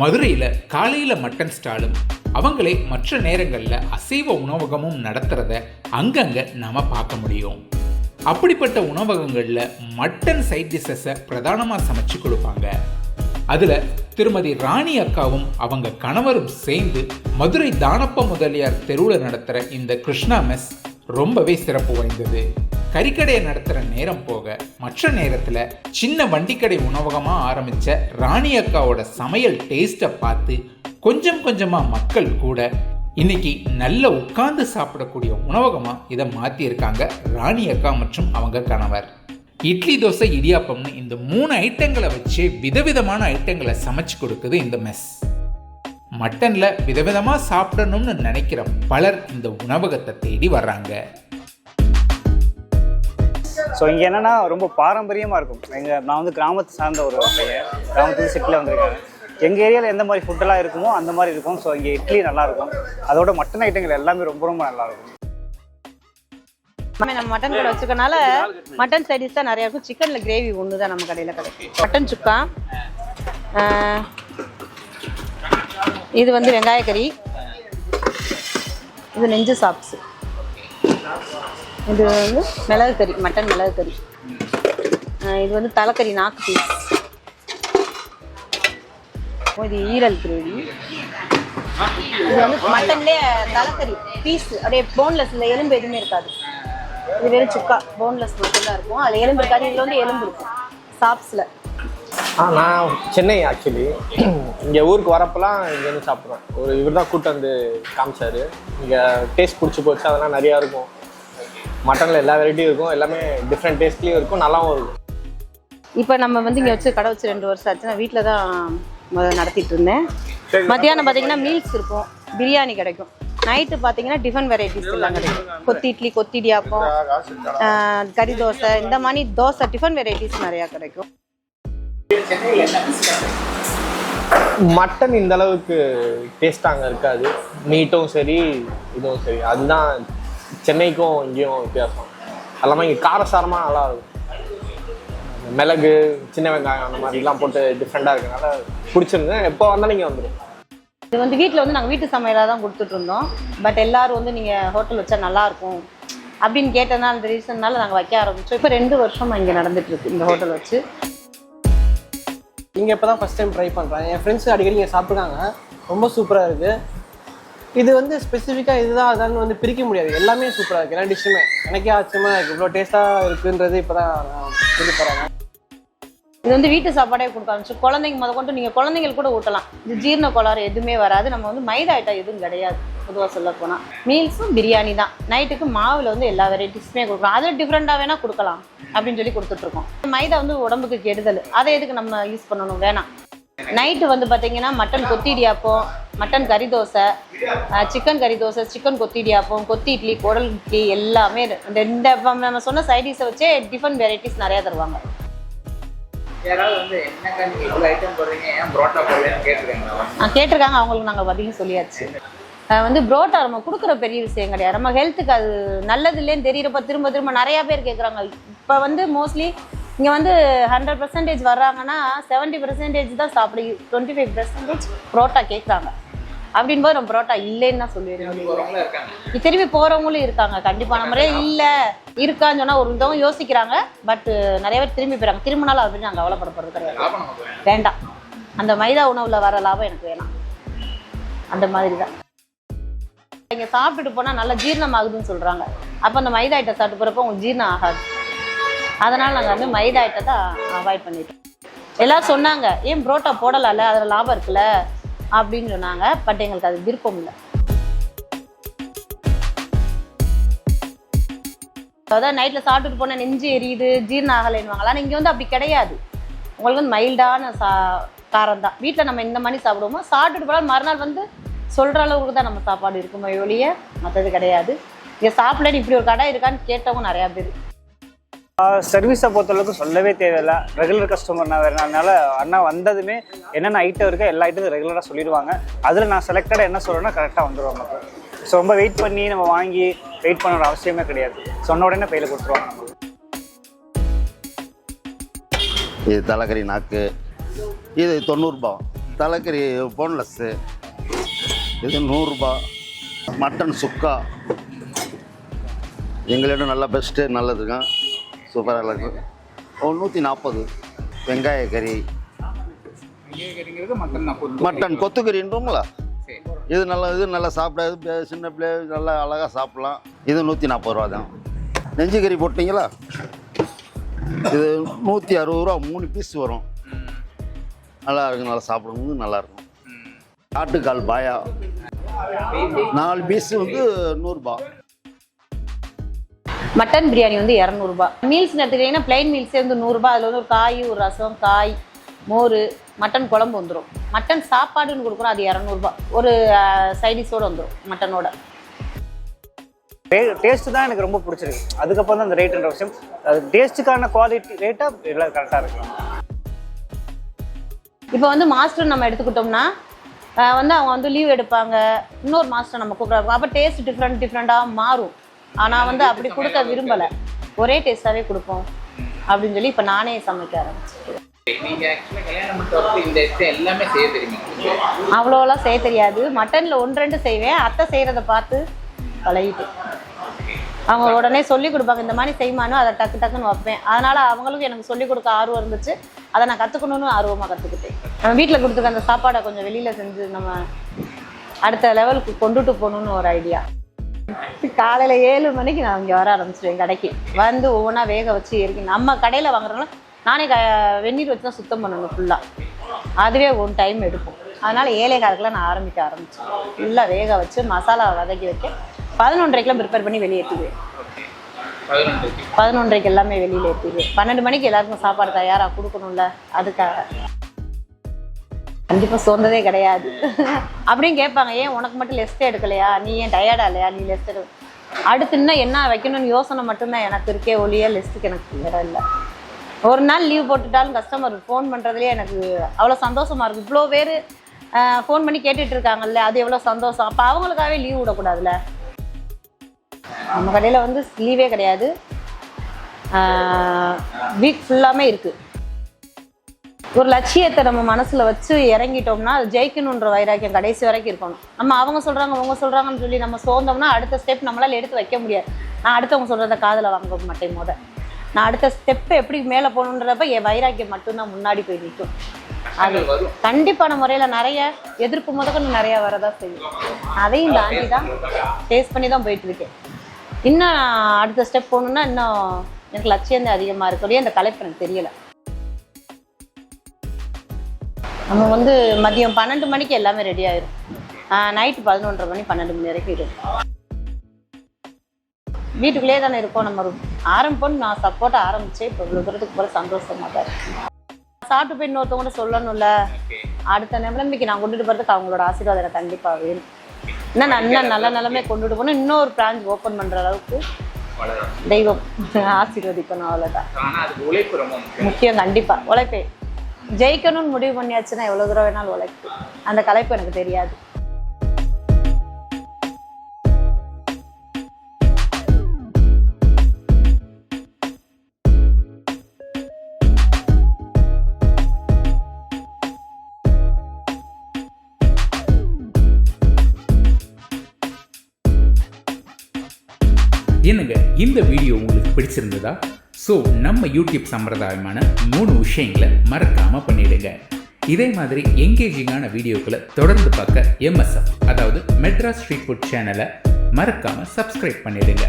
மதுரையில் காலையில் மட்டன் ஸ்டாலும் அவங்களே மற்ற நேரங்களில் அசைவ உணவகமும் நடத்துகிறத அங்கங்கே நாம பார்க்க முடியும். அப்படிப்பட்ட உணவகங்களில் மட்டன் சைட் டிஷ்ஷஸை பிரதானமாக சமைச்சு கொடுப்பாங்க. அதில் திருமதி ராணி அக்காவும் அவங்க கணவரும் சேர்ந்து மதுரை தானப்ப முதலியார் தெருவில் நடத்துகிற இந்த கிருஷ்ணா மெஸ் ரொம்பவே சிறப்பு வாய்ந்தது. கறிக்கடையை நடத்துகிற நேரம் போக மற்ற நேரத்தில் சின்ன வண்டிக்கடை உணவகமாக ஆரம்பித்த ராணி அக்காவோட சமையல் டேஸ்ட்டை பார்த்து கொஞ்சம் கொஞ்சமாக மக்கள் கூட இன்னைக்கு நல்ல உட்கார்ந்து சாப்பிடக்கூடிய உணவகமாக இதை மாற்றியிருக்காங்க ராணி அக்கா மற்றும் அவங்க கணவர். இட்லி தோசை இடியாப்பம்னு இந்த மூணு ஐட்டங்களை வச்சு விதவிதமான ஐட்டங்களை சமைச்சு கொடுக்குது இந்த மெஸ் மட்டனில் விதவிதமாக சாப்பிடணும்னு நினைக்கிற பலர் இந்த உணவகத்தை தேடி வர்றாங்க. ஸோ இங்கே என்னென்னா ரொம்ப பாரம்பரியமாக இருக்கும். எங்கள் நான் வந்து கிராமத்தை சார்ந்த ஒரு பையன். கிராமத்துக்கு சிட்டியில் வந்திருக்காங்க எங்கள் ஏரியாவில் எந்த மாதிரி ஃபுட்டெல்லாம் இருக்குமோ அந்த மாதிரி இருக்கும். ஸோ இங்கே இட்லி நல்லாயிருக்கும் அதோட மட்டன் ஐட்டங்கள் எல்லாமே ரொம்ப ரொம்ப நல்லா இருக்கும். நம்ம மட்டன் கடை வச்சுக்கனால மட்டன் சைடிஸ் தான் நிறைய இருக்கும். சிக்கன்ல கிரேவி ஒன்று தான் நம்ம கடையில் கிடைக்கும். மட்டன் சுக்கா. இது வந்து வெங்காய கறி இது நெஞ்சு சாப்ஸ். இது வந்து மிளகு கறி மட்டன் மிளகு கறி. இது வந்து தலைக்கறி நாக்கு பீஸ் இது ஈரல் கிரேவி. இது வந்து மட்டன்லேயே தலைக்கறி பீஸ் அப்படியே போன்லெஸ் இந்த எலும்பு எதுவுமே இருக்காது. இது வெறும் சுக்கா. போன்லெஸ் மட்டும்தான் இருக்கும். அது எலும்பு இருக்காது. இதில் வந்து எலும்பு இருக்கும். சாப்ஸில். ஆ நான் சென்னை ஆக்சுவலி இங்கே ஊருக்கு வரப்பெல்லாம் இங்கேருந்து சாப்பிடுவேன். ஒரு இவர் தான் கூட்டு வந்து காமிச்சாரு. இங்கே டேஸ்ட் பிடிச்சி போச்சு. அதெல்லாம் நிறையா இருக்கும். மட்டனில் எல்லா வெரைட்டியும் இருக்கும். எல்லாமே டிஃப்ரெண்ட் டேஸ்ட்லேயும் இருக்கும். நல்லாவும் இருக்கும். இப்போ நம்ம வந்து இங்கே வச்சு கடை வச்சு ரெண்டு வருஷம் ஆச்சு. நான் வீட்டில் தான் முதல்ல நடத்திட்டு இருந்தேன். மத்தியானம் பார்த்தீங்கன்னா மீல்ஸ் இருக்கும். பிரியாணி கிடைக்கும். நைட்டு பார்த்தீங்கன்னா டிஃபன் வெரைட்டிஸ் எல்லாம் கிடைக்கும். கொத்தி இட்லி கொத்தி இடியாப்பம் கறி தோசை இந்த மாதிரி தோசை டிஃபன் வெரைட்டிஸ் நிறையா கிடைக்கும். மட்டன் இந்த அளவுக்கு டேஸ்ட் அங்கே இருக்காது. மீட்டும் சரி இதுவும் சரி. அதுதான் சென்னைக்கும் இங்கேயும் வித்தியாசம். எல்லாமே இங்கே காரசாரமாக நல்லா இருக்கும். மிளகு சின்ன வெங்காயம் அந்த மாதிரிலாம் போட்டு டிஃப்ரெண்ட்டாக இருக்கனால பிடிச்சிருந்தேன் எப்போ வந்தாலும் இங்கே வந்துடும் இது வந்து வீட்டில் வந்து நாங்கள் வீட்டு சமையலாக தான் கொடுத்துட்டு இருந்தோம். பட் எல்லாரும் வந்து நீங்கள் ஹோட்டல் வச்சா நல்லா இருக்கும் அப்படின்னு கேட்டனால அந்த ரீசன்னால நாங்கள் வைக்க ஆரம்பிச்சோம். இப்போ ரெண்டு வருஷமா இங்கே நடந்துட்டு இருக்கு இந்த ஹோட்டல் வச்சு. இங்கே இப்போ தான் ஃபஸ்ட் டைம் ட்ரை பண்ணுறேன் என் ஃப்ரெண்ட்ஸ் அடிக்கடி இங்கே சாப்பிட்ருக்காங்க ரொம்ப சூப்பராக இருக்குது இது வந்து ஸ்பெசிஃபிக்காக இதுதான் அதான்னு வந்து பிரிக்க முடியாது. எல்லாமே சூப்பராக இருக்குது எல்லா டிஷ்ஷுமே எனக்கே ஆச்சரியமாக இருக்குது இவ்வளோ டேஸ்ட்டாக இருக்குன்றது இப்போ தான் நான் சொல்லி போகிறாங்க இது வந்து வீட்டு சாப்பாடே கொடுக்க ஆரம்பிச்சு குழந்தைங்க முத கொண்டு நீங்கள் குழந்தைங்களுக்கு கூட ஊட்டலாம். இது ஜீரண கோளாறு எதுவுமே வராது. நம்ம வந்து மைதா ஐட்டம் எதுவும் கிடையாது பொதுவாக சொல்ல போனால் மீல்ஸும் பிரியாணி தான். நைட்டுக்கு மாவில் வந்து எல்லா வெரைட்டிஸுமே கொடுக்குறோம் அதில் டிஃப்ரெண்ட்டாக வேணால் கொடுக்கலாம் அப்படின்னு சொல்லி கொடுத்துட்ருக்கோம் மைதா வந்து உடம்புக்கு கெடுதல். அதை எதுக்கு நம்ம யூஸ் பண்ணணும்? வேணாம். நைட்டு வந்து பார்த்தீங்கன்னா மட்டன் கொத்திடியாப்பம் மட்டன் கறி தோசை சிக்கன் கறி தோசை சிக்கன் கொத்திடியாப்பம் கொத்தி இட்லி குடல் இட்லி எல்லாமே இந்த நம்ம சொன்ன சைடிஸை வச்சே டிஃபன் வெரைட்டிஸ் நிறையா தருவாங்க. கேட்டிருக்காங்க. அவங்களுக்கு நாங்கள் பதிலும் சொல்லியாச்சு. வந்து புரோட்டா நம்ம கொடுக்குற பெரிய விஷயம் கிடையாது. நம்ம ஹெல்த்துக்கு அது நல்லது இல்லைன்னு தெரியிறப்ப திரும்ப திரும்ப நிறையா பேர் கேட்குறாங்க இப்போ வந்து மோஸ்ட்லி இங்கே வந்து ஹண்ட்ரட் பர்சன்டேஜ் வர்றாங்கன்னா செவன்ட்டி பர்சன்டேஜ் தான் சாப்பிடு டுவெண்ட்டி ஃபைவ் பர்சன்டேஜ் புரோட்டா கேட்குறாங்க அப்படின் போது நம்ம புரோட்டா இல்லைன்னு தான் இருக்காங்க. திரும்பி போகிறவங்களும் இருக்காங்க. கண்டிப்பான முறையில் இல்லை இருக்கான்னு சொன்னால் ஒரு விதம் யோசிக்கிறாங்க. பட் நிறைய பேர் திரும்பி போயிறாங்க திரும்பினாலும் பற்றி நாங்கள் கிடையாது. நமக்கு வேணும். வேண்டாம். அந்த மைதா உணவுல வர லாபம் எனக்கு வேணாம். அந்த மாதிரி தான் இங்க சாப்பிட்டுட்டு போனா நல்லா ஜீரணம் ஆகுதுன்னு சொல்றாங்க. அப்ப அந்த மைதா ஐட்டம் சாப்பிட்டு போறப்ப உங்களுக்கு ஜீரணம் ஆகாது. அதனால நாங்க வந்து மைதா ஐட்டத்தை அவாய்ட் பண்ணிட்டோம். எல்லாரும் சொன்னாங்க ஏன் புரோட்டா போடலாம்ல? அதுல லாபம் இருக்குல்ல? அப்படின்னு சொன்னாங்க. பட் எங்களுக்கு அது விருப்பம் இல்லை. அதான் நைட்டில் சாப்பிட்டுட்டு போனால் நெஞ்சு எரியுது ஜீரணம் ஆகலைன்னுவாங்களா ஆனால் இங்கே வந்து அப்படி கிடையாது. உங்களுக்கு வந்து மைல்டான சா காரம் தான். வீட்டில் நம்ம இந்த மாதிரி சாப்பிடுவோமோ சாப்பிட்டுட்டு போனால் மறுநாள் வந்து சொல்கிற அளவுக்கு தான் நம்ம சாப்பாடு இருக்குமோ ஒழிய மற்றது கிடையாது. இங்கே சாப்பிடலன்னு இப்படி ஒரு கடை இருக்கான்னு கேட்டவங்க நிறையா பேர். சர்வீஸை பொறுத்தளவுக்கு சொல்லவே தேவையில்லை. ரெகுலர் கஸ்டமர் நான் வேறனால அண்ணா வந்ததுமே என்னென்ன ஐட்டம் இருக்கோ எல்லா ஐட்டத்தையும் ரெகுலராக சொல்லிடுவாங்க. அதில் நான் செலக்டடாக என்ன சொல்கிறேன்னா கரெக்டாக வந்துடுவாங்க ஸோ ரொம்ப வெயிட் பண்ணி நம்ம வாங்கி வெயிட் பண்ணுற அவசியமே கிடையாது. சொன்ன உடனே கையில் கொடுத்துருவாங்க நமக்கு. இது தலைக்கறி நாக்கு. இது தொண்ணூறுபா. தலைக்கறி போன்லெஸ்ஸு இது நூறுரூபா மட்டன் சுக்கா. எங்களிடம் நல்லா பெஸ்ட்டு நல்லதுங்க சூப்பராக இருக்கும் ஒரு நூற்றி நாற்பது வெங்காய கறி. மட்டன் கொத்துக்கறி கொத்து கொத்துக்கறின்றோங்களா இது நல்லா இது நல்லா சாப்பிடாது சின்ன பிள்ளை நல்லா அழகாக சாப்பிட்லாம். இது நூற்றி நாற்பது ரூபா தான். நெஞ்சு கறி போட்டிங்களா? இது நூற்றி அறுபது ரூபா மூணு பீஸ் வரும். நல்லா இருக்கும் நல்லா சாப்பிடும்போது நல்லா இருக்கும். ஆட்டுக்கால் பாயா. நாலு பீஸ் வந்து நூறுரூபா மட்டன் பிரியாணி வந்து இரநூறுபா. மீல்ஸ் எடுத்துக்கிட்டிங்கன்னா பிளைன் மீல்ஸே வந்து நூறுரூபா அதில் வந்து ஒரு காய் ஒரு ரசம் காய் மோர் மட்டன் குழம்பு வந்துடும் மட்டன் சாப்பாடுன்னு கொடுக்குறோம் அது இரநூறுபா. ஒரு சைடிஷோடு வந்துடும் மட்டனோட டேஸ்ட் தான் எனக்கு ரொம்ப பிடிச்சிருக்கு. அதுக்கப்புறம் தான் அந்த ரேட்டுன்ற விஷயம். அது டேஸ்ட்டுக்கான குவாலிட்டி ரேட்டாக எல்லாம் கரெக்டாக இருக்கலாம் இப்போ வந்து மாஸ்டர் நம்ம எடுத்துக்கிட்டோம்னா வந்து அவங்க வந்து லீவ் எடுப்பாங்க. இன்னொரு மாஸ்டர் நம்ம கூப்பிட்றாங்க அப்போ டேஸ்ட் டிஃப்ரெண்ட் டிஃப்ரெண்ட்டாக மாறும். ஆனால் வந்து அப்படி கொடுக்க விரும்பலை. ஒரே டேஸ்ட்டாகவே கொடுப்போம். அப்படின்னு சொல்லி இப்போ நானே சமைக்க ஆரம்பிச்சிருக்கேன்? அவ்வளோலாம் செய்ய தெரியாது. மட்டனில் ஒன்று ரெண்டு செய்வேன். அத்தை செய்கிறத பார்த்து பழகிட்டு. அவங்க உடனே சொல்லி கொடுப்பாங்க இந்த மாதிரி செய்மானோ அதை டக்கு டக்குன்னு வைப்பேன். அதனால அவங்களுக்கும் எனக்கு சொல்லிக் கொடுக்க ஆர்வம் இருந்துச்சு. அதை நான் கற்றுக்கணும்னு ஆர்வமாக கற்றுக்கிட்டேன் நம்ம வீட்டில் கொடுத்துருக்க அந்த சாப்பாடை கொஞ்சம் வெளியில் செஞ்சு நம்ம அடுத்த லெவலுக்கு கொண்டுட்டு போகணுன்னு ஒரு ஐடியா காலையில் ஏழு மணிக்கு நான் இங்கே வர ஆரம்பிச்சிடுவேன் கடைக்கு. வந்து ஒவ்வொன்றா வேக வச்சு இறக்கி நம்ம கடையில் வாங்குறதுனால நானே க வெந்நீர் வச்சு தான் சுத்தம் பண்ணணும் ஃபுல்லாக அதுவே ஒன் டைம் எடுக்கும். அதனால ஏழை காலத்தில் நான் ஆரம்பிக்க ஆரம்பிச்சேன். ஃபுல்லாக வேக வச்சு மசாலா வதக்கி வைக்க பதினொன்றரைக்கெல்லாம் ப்ரிப்பேர் பண்ணி வெளியே ஏற்றிடுவேன் பதினொன்றுக்கு எல்லாமே வெளியில் ஏற்றிடுவேன் பன்னெண்டு மணிக்கு எல்லாருக்கும் சாப்பாடு தயாராக கொடுக்கணும்ல அதுக்காக. கண்டிப்பாக சோர்ந்ததே கிடையாது. அப்படின்னு கேட்பாங்க ஏன் உனக்கு மட்டும் லெஸ்ட் எடுக்கலையா? நீ ஏன் டயர்டா இல்லையா? நீ லெஸ்ட் எடு. அடுத்து இன்னும் என்ன வைக்கணும்னு யோசனை மட்டும்தான் எனக்கு இருக்கே ஒழிய லிஸ்ட்டுக்கு எனக்கு இடம் இல்லை. ஒரு நாள் லீவ் போட்டுட்டாலும் கஸ்டமர் ஃபோன் பண்ணுறதுலேயே எனக்கு அவ்வளோ சந்தோஷமாக இருக்குது இவ்வளோ பேர் ஃபோன் பண்ணி கேட்டுட்டு இருக்காங்கல்ல அது எவ்வளோ சந்தோஷம்? அப்போ அவங்களுக்காகவே லீவ் விடக்கூடாதுல்ல? நம்ம கடையில் வந்து லீவே கிடையாது. வீக் ஃபுல்லாமே இருக்குது ஒரு லட்சியத்தை நம்ம மனசுல வச்சு இறங்கிட்டோம்னா அது ஜெயிக்கணுன்ற வைராக்கியம் கடைசி வரைக்கும் இருக்கணும். நம்ம அவங்க சொல்றாங்க அவங்க சொல்றாங்கன்னு சொல்லி நம்ம சோர்ந்தோம்னா அடுத்த ஸ்டெப் நம்மளால எடுத்து வைக்க முடியாது. நான் அடுத்தவங்க சொல்றத காதுல வாங்க மாட்டேன் முத. நான் அடுத்த ஸ்டெப் எப்படி மேலே போகணுன்றப்ப என் வைராக்கியம் மட்டும்தான் முன்னாடி போய் நிற்கும். அது. கண்டிப்பான முறையில நிறைய எதிர்ப்பு முதற்கொண்டு நிறைய வரதான் செய்யும். அதையும் தாண்டி தான் டேஸ்ட் பண்ணி தான் போயிட்டு இருக்கேன் இன்னும் அடுத்த ஸ்டெப் போகணுன்னா இன்னும் எனக்கு லட்சியம் தான் அதிகமாக இருக்கக்கூடிய அந்த கலைப்பு எனக்கு தெரியல. நம்ம வந்து மதியம் பன்னெண்டு மணிக்கு எல்லாமே ரெடி ஆயிரும். நைட்டு பதினொன்றரை மணி பன்னெண்டு மணி வரைக்கும் இருக்கும். வீட்டுக்குள்ளேயே தானே இருக்கோம் நம்ம ஒரு ஆரம்பிப்போம்னு நான் சப்போர்ட் ஆரம்பிச்சேன். இப்போ இவ்வளோ தூரத்துக்கு போகிற சந்தோஷமா தான் இருக்கு. சாப்பிட்டு போய் இன்னொருத்தவங்க சொல்லணும்ல. அடுத்த நிலைமைக்கு நான் கொண்டுட்டு போகிறதுக்கு அவங்களோட ஆசீர்வாதம் எனக்கு கண்டிப்பாக வேணும். இன்னும் நல்ல நல்ல நிலைமை கொண்டுட்டு போகணும். இன்னொரு பிரான்ச் ஓப்பன் பண்ணுற அளவுக்கு தெய்வம் ஆசீர்வதிக்கணும் அவ்வளோதான் முக்கியம். முக்கியம் கண்டிப்பா. உழைப்பே. ஜெயிக்கணும்னு முடிவு பண்ணியாச்சுன்னா எவ்வளவு தூரம் வேணாலும் உழைப்பு. அந்த கலைப்பு எனக்கு தெரியாது. என்னங்க இந்த வீடியோ உங்களுக்கு பிடிச்சிருந்ததா? ஸோ நம்ம யூடியூப் சம்பிரதாயமான மூணு விஷயங்களை மறக்காமல் பண்ணிடுங்க. இதே மாதிரி எங்கேஜிங்கான வீடியோக்களை தொடர்ந்து பார்க்க எம்எஸ்எஃப் அதாவது மெட்ராஸ் ஸ்ட்ரீட் ஃபுட் சேனலை மறக்காமல் சப்ஸ்கிரைப் பண்ணிடுங்க.